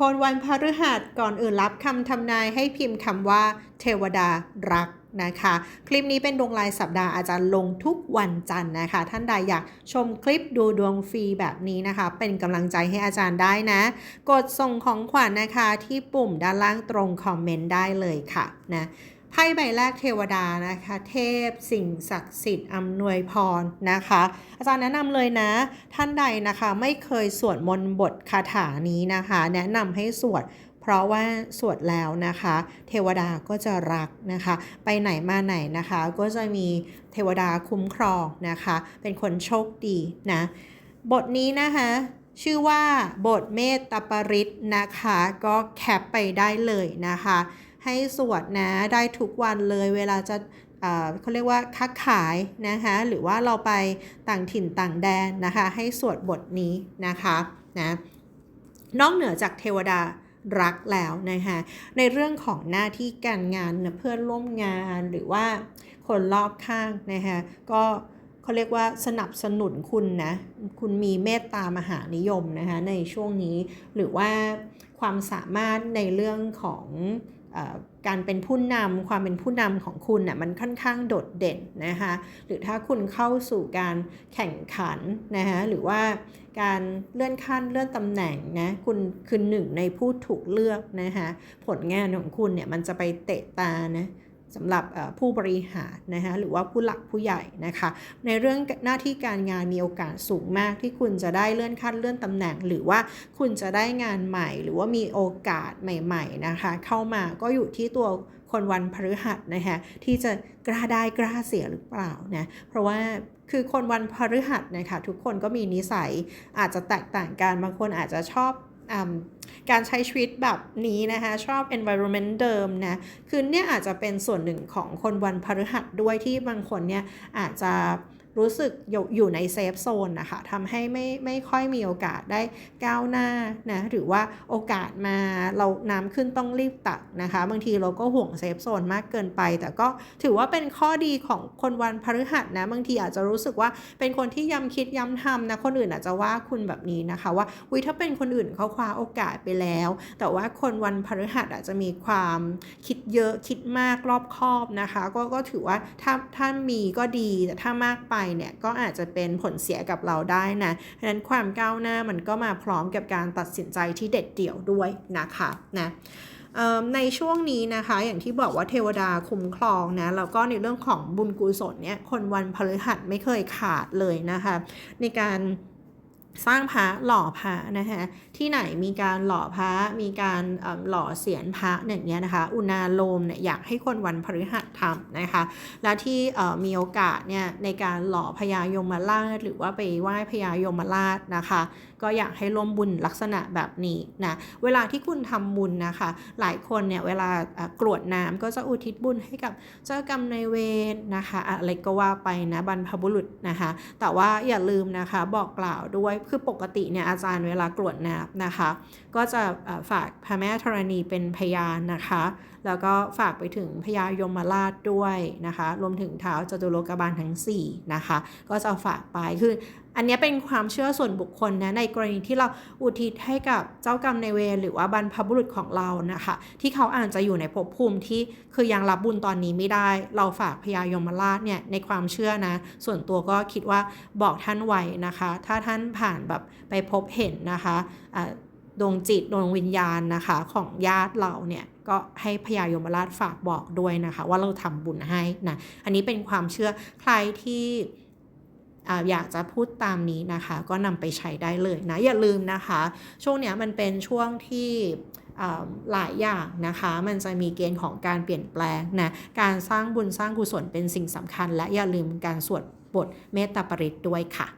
คนวันพฤหัสก่อนอื่นรับคำทำนายให้พิมพ์คำว่า เทวดารักนะคะ คลิปนี้เป็นดวงรายสัปดาห์อาจารย์ลงทุกวันจันทร์นะคะ ท่านใดอยากชมคลิปดูดวงฟรีแบบนี้นะคะ เป็นกำลังใจให้อาจารย์ได้นะ กดส่งของขวัญนะคะที่ปุ่มด้านล่างตรงคอมเมนต์ได้เลยค่ะนะ ไพ่ใบแรกเทวดานะคะ เทพสิ่งศักดิ์สิทธิ์อำนวยพรนะคะ อาจารย์แนะนำเลยนะ ท่านใดนะคะไม่เคยสวดมนต์บทคาถานี้นะคะ แนะนำให้สวดเพราะว่าสวดแล้วนะคะ เทวดาก็จะรักนะคะ ไปไหนมาไหนนะคะ ก็จะมีเทวดาคุ้มครองนะคะ เป็นคนโชคดีนะ บทนี้นะคะ ชื่อว่าบทเมตตาปริตนะคะ ก็แคปไปได้เลยนะคะ ให้สวดนะได้ทุกวันเลยเวลาจะเขาเรียกว่าค้าขายนะคะหรือว่าเราไปต่างถิ่นต่างแดนนะคะให้สวดบทนี้นะคะนะนอกเหนือจากเทวดารักแล้วนะคะในเรื่องของหน้าที่การงานเพื่อนร่วมงานหรือว่าคนรอบข้างนะคะก็เขาเรียกว่าสนับสนุนคุณนะคุณมีเมตตามหานิยมนะคะในช่วงนี้หรือว่าความสามารถในเรื่องของ การเป็นผู้นำความเป็นผู้นำของคุณน่ะมันค่อนข้างโดดเด่นนะคะหรือถ้าคุณเข้าสู่การแข่งขันนะคะหรือว่าการเลื่อนขั้นเลื่อนตำแหน่งนะคุณคือหนึ่งในผู้ถูกเลือกนะคะผลงานของคุณเนี่ยมันจะไปเตะตานะ สำหรับผู้บริหารนะคะหรือว่าผู้หลักผู้ใหญ่นะคะ ในเรื่องหน้าที่การงานมีโอกาสสูงมากที่คุณจะได้เลื่อนขั้นเลื่อนตำแหน่ง หรือว่าคุณจะได้งานใหม่ หรือว่ามีโอกาสใหม่ๆนะคะ เข้ามาก็อยู่ที่ตัวคนวันพฤหัสนะคะที่จะกล้าได้กล้าเสียหรือเปล่านะเพราะว่าคือคนวันพฤหัสนะคะทุกคนก็มีนิสัยอาจจะแตกต่างกันบางคนอาจจะชอบอ การใช้ชีวิตแบบนี้นะคะ ชอบ environment เดิมนะคือเนี่ยอาจจะเป็นส่วนหนึ่งของคนวันพฤหัสด้วยที่บางคนเนี่ยอาจจะรู้สึกอยู่อยู่ในเซฟโซนนะคะทำให้ไม่ไม่ค่อยมีโอกาสได้ก้าวหน้านะหรือว่าโอกาสมาเราน้ำขึ้นต้องรีบตักนะคะ บางทีเราก็ห่วงเซฟโซนมากเกินไป แต่ก็ถือว่าเป็นข้อดีของคนวันพฤหัสนะบางทีอาจจะรู้สึกว่าเป็นคนที่ย้ำคิดย้ำทำนะคนอื่นอาจจะว่าคุณแบบนี้นะคะ ว่าวิถ้าเป็นคนอื่นเขาคว้าโอกาสไปแล้ว แต่ว่าคนวันพฤหัสอาจจะมีความคิดเยอะคิดมากรอบคอบนะคะ ก็ก็ถือว่าถ้าถ้ามีก็ดีแต่ถ้ามากไปเนี่ยก็อาจจะเป็นผลเสียกับเราได้นะเพราะฉะนั้นความก้าวหน้ามันก็มาพร้อมกับการตัดสินใจที่เด็ดเดี่ยวด้วยนะคะนะในช่วงนี้นะคะอย่างที่บอกว่าเทวดาคุ้มครองนะแล้วก็ในเรื่องของบุญกุศลเนี่ยคนวันพฤหัสไม่เคยขาดเลยนะคะ ในการ สร้างพระหล่อพระนะคะที่ไหนมีการหล่อพระมีการหล่อเสียนพระอย่างเงี้ยนะคะ อุณาโลมเนี่ยอยากให้คนวันพฤหัสทำนะคะ และที่มีโอกาสเนี่ยในการหล่อพญายมราช หรือว่าไปไหว้พญายมราชนะคะ ก็อยากให้ร่วมบุญลักษณะแบบนี้นะเวลาที่คุณทำบุญนะคะ หลายคนเนี่ยเวลากรวดน้ำก็จะอุทิศบุญให้กับเจ้ากรรมนายเวรนะคะอะไรก็ว่าไปนะบรรพบุรุษนะคะ แต่ว่าอย่าลืมนะคะบอกกล่าวด้วยคือปกติเนี่ยอาจารย์เวลากรวดน้ำนะคะ ก็จะฝากพระแม่ธรณีเป็นพยานนะคะ แล้วก็ฝากไปถึงพญายมราชด้วยนะคะ รวมถึงเท้าจตุโลกบาลทั้ง 4 นะคะ ก็จะฝากไปคืออันนี้เป็นความเชื่อส่วนบุคคลนะในกรณีที่เราอุทิศให้กับเจ้ากรรมนายเวรหรือว่าบรรพบุรุษของเรานะคะ ที่เขาอาจจะอยู่ในภพภูมิที่คือยังรับบุญตอนนี้ไม่ได้ เราฝากพญายมราชเนี่ยในความเชื่อนะ ส่วนตัวก็คิดว่าบอกท่านไว้นะคะ ถ้าท่านผ่านแบบไปพบเห็นนะคะอ่า ดวงจิตดวงวิญญาณนะคะของญาติเราเนี่ยก็ให้พญายมราชฝากบอกด้วยนะคะ ว่าเราทำบุญให้นะอันนี้เป็นความเชื่อใครที่ออยากจะพูดตามนี้นะคะ ก็นำไปใช้ได้เลยนะ อย่าลืมนะคะ ช่วงเนี้ยมันเป็นช่วงที่หลายอย่างนะคะ มันจะมีเกณฑ์ของการเปลี่ยนแปลงนะการสร้างบุญสร้างกุศลเป็นสิ่งสำคัญ และอย่าลืมการสวดบทเมตตาปริตด้วยค่ะ